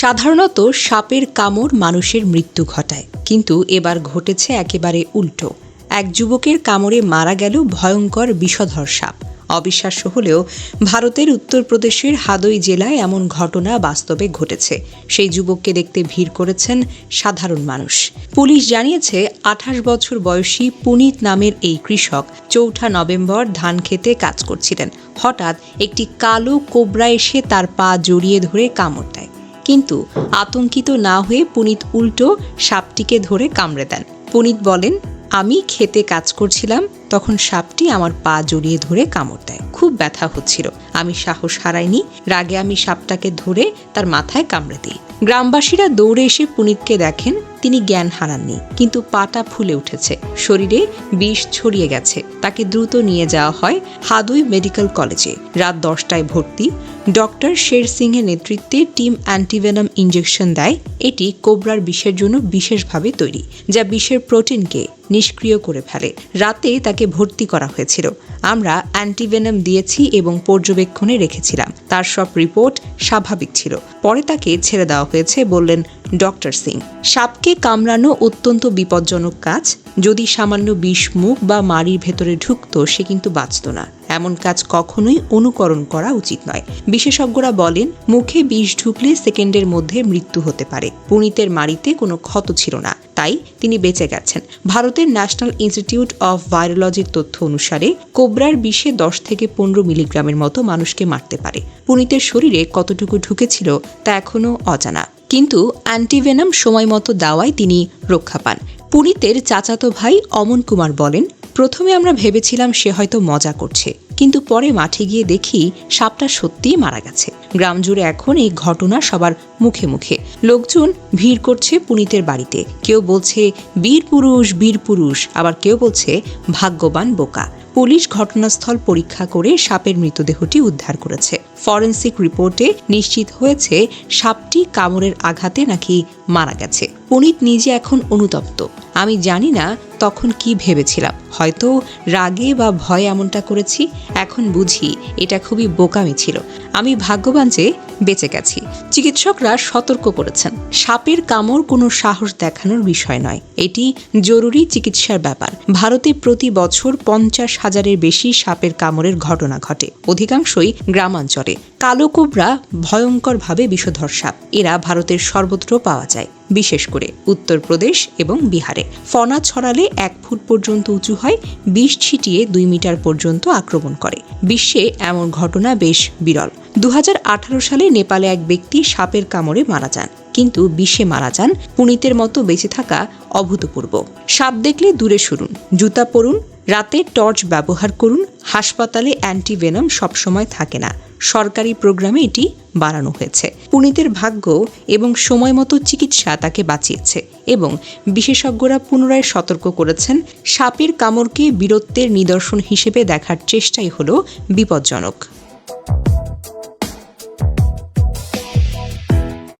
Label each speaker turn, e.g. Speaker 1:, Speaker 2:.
Speaker 1: সাধারণত সাপের কামড় মানুষের মৃত্যু ঘটায়। কিন্তু এবার ঘটেছে একেবারে উল্টো। এক যুবকের কামড়ে মারা গেল ভয়ঙ্কর বিষধর সাপ। অবিশ্বাস্য হলেও ভারতের উত্তরপ্রদেশের হাদই জেলায় এমন ঘটনা বাস্তবে ঘটেছে। সেই যুবককে দেখতে ভিড় করেছেন সাধারণ মানুষ। পুলিশ জানিয়েছে, আঠাশ বছর বয়সী পুনিত নামের এই কৃষক চৌঠা নভেম্বর ধান খেতে কাজ করছিলেন। হঠাৎ একটি কালো কোবরা এসে তার পা জড়িয়ে ধরে কামড় দেয়। কিন্তু আতঙ্কিত না হয়ে পুনিত উল্টো সাপটিকে ধরে কামড়ে দেন। পুনিত বলেন, আমি খেতে কাজ করছিলাম, তখন সাপটি আমার পা জড়িয়ে ধরে কামড় দেয়। খুব ব্যথা হচ্ছিল। আমি সাহস হারাইনি। রাগে আমি সাপটাকে ধরে তার মাথায় কামড়ে দিই। গ্রামবাসীরা দৌড়ে এসে পুনিতকে দেখেন, তিনি জ্ঞান হারাননি, কিন্তু পাটা ফুলে উঠেছে। শরীরে বিষ ছড়িয়ে গেছে। তাকে দ্রুত নিয়ে যাওয়া হয় হাদুই মেডিকেল কলেজে। রাত দশটায় ভর্তি। ডক্টর শের সিংয়ের নেতৃত্বে টিম অ্যান্টিভেনাম ইঞ্জেকশন দেয়। এটি কোবরার বিষের জন্য বিশেষভাবে তৈরি, যা বিষের প্রোটিনকে নিষ্ক্রিয় করে ফেলে। রাতে তাকে ভর্তি করা হয়েছিল। আমরা অ্যান্টিভেনাম দিয়েছি এবং পর্যবেক্ষণে রেখেছিলাম। তার সব রিপোর্ট স্বাভাবিক ছিল। পরে তাকে ছেড়ে দেওয়া হয়েছে বললেন ডক্টর সিং। সাপকে কামড়ানো অত্যন্ত বিপজ্জনক কাজ। যদি সামান্য বিষ মুখ বা মাড়ির ভেতরে ঢুকতো, সে কিন্তু বাঁচত না। এমন কাজ কখনোই অনুকরণ করা উচিত নয়। বিশেষজ্ঞরা বলেন, মুখে বিষ ঢুকলে সেকেন্ডের মধ্যে মৃত্যু হতে পারে। পুনিতের মাড়িতে কোনো ক্ষত ছিল না। তাই তিনি বেঁচে গেছেন। ভারতের ন্যাশনাল ইনস্টিটিউট অফ ভাইরোলজির তথ্য অনুসারে, কোবরার বিষে দশ থেকে পনেরো মিলিগ্রামের মতো মানুষকে মারতে পারে। পুনিতের শরীরে কতটুকু ঢুকেছিল তা এখনও অজানা। কিন্তু অ্যান্টিভেনাম সময় মতো দেওয়ায় তিনি রক্ষা পান। পুনিতের চাচাতো ভাই অমন কুমার বলেন, প্রথমে আমরা ভেবেছিলাম সে হয়তো মজা করছে। কিন্তু পরে মাঠে গিয়ে দেখি সাপটা সত্যিই মারা গেছে। গ্রাম জুড়ে এখন এই ঘটনা সবার মুখে মুখে। লোকজন ভিড় করছে পুনিতের বাড়িতে। কেউ বলছে, বীর পুরুষ বীর পুরুষ। আবার কেউ বলছে, ভাগ্যবান বোকা। পুলিশ ঘটনাস্থল পরীক্ষা করে সাপের মৃতদেহটি উদ্ধার করেছে। ফরেন্সিক রিপোর্টে নিশ্চিত হয়েছে, সাপটি কামড়ের আঘাতে নাকি মারা গেছে। পুনিত নিজে এখন অনুতপ্ত। আমি জানি না তখন কি ভেবেছিলাম। হয়তো রাগে বা ভয়ে এমনটা করেছি, এখন বুঝি এটা খুবই বোকামি ছিল। আমি ভাগ্যবান যে বেঁচে গেছি। চিকিৎসকরা সতর্ক করেছেন। সাপের কামড় কোনো সাহস দেখানোর বিষয় নয়। এটি জরুরি চিকিৎসার ব্যাপার। ভারতে প্রতি বছর পঞ্চাশ হাজারের বেশি সাপের কামড়ের ঘটনা ঘটে। অধিকাংশই গ্রামাঞ্চলে। কালো কোবরা ভয়ঙ্করভাবে বিষধর সাপ। এরা ভারতের সর্বত্র পাওয়া যায়। বিশেষ করে উত্তরপ্রদেশ এবং বিহারে। ফনা ছড়ালে এক ফুট পর্যন্ত উঁচু হয়, বিষ ছিটিয়ে দুই মিটার পর্যন্ত আক্রমণ করে। বিশ্বে এমন ঘটনা বেশ বিরল। দু হাজার আঠারো সালে নেপালে এক ব্যক্তি সাপের কামড়ে মারা যান। কিন্তু বিষে মারা যান পুনিতের মতো বেঁচে থাকা অভূতপূর্ব। সাপ দেখলে দূরে সরুন, জুতা পরুন, রাতে টর্চ ব্যবহার করুন, হাসপাতালে অ্যান্টিভেনম সবসময় থাকে না। সরকারি প্রোগ্রামে এটি বাড়ানো হয়েছে। পুনিতের ভাগ্য এবং সময় মতো চিকিৎসা তাকে বাঁচিয়েছে। এবং বিশেষজ্ঞরা পুনরায় সতর্ক করেছেন সাপের কামড়কে বীরত্বের নিদর্শন হিসেবে দেখার চেষ্টাই হল বিপজ্জনক।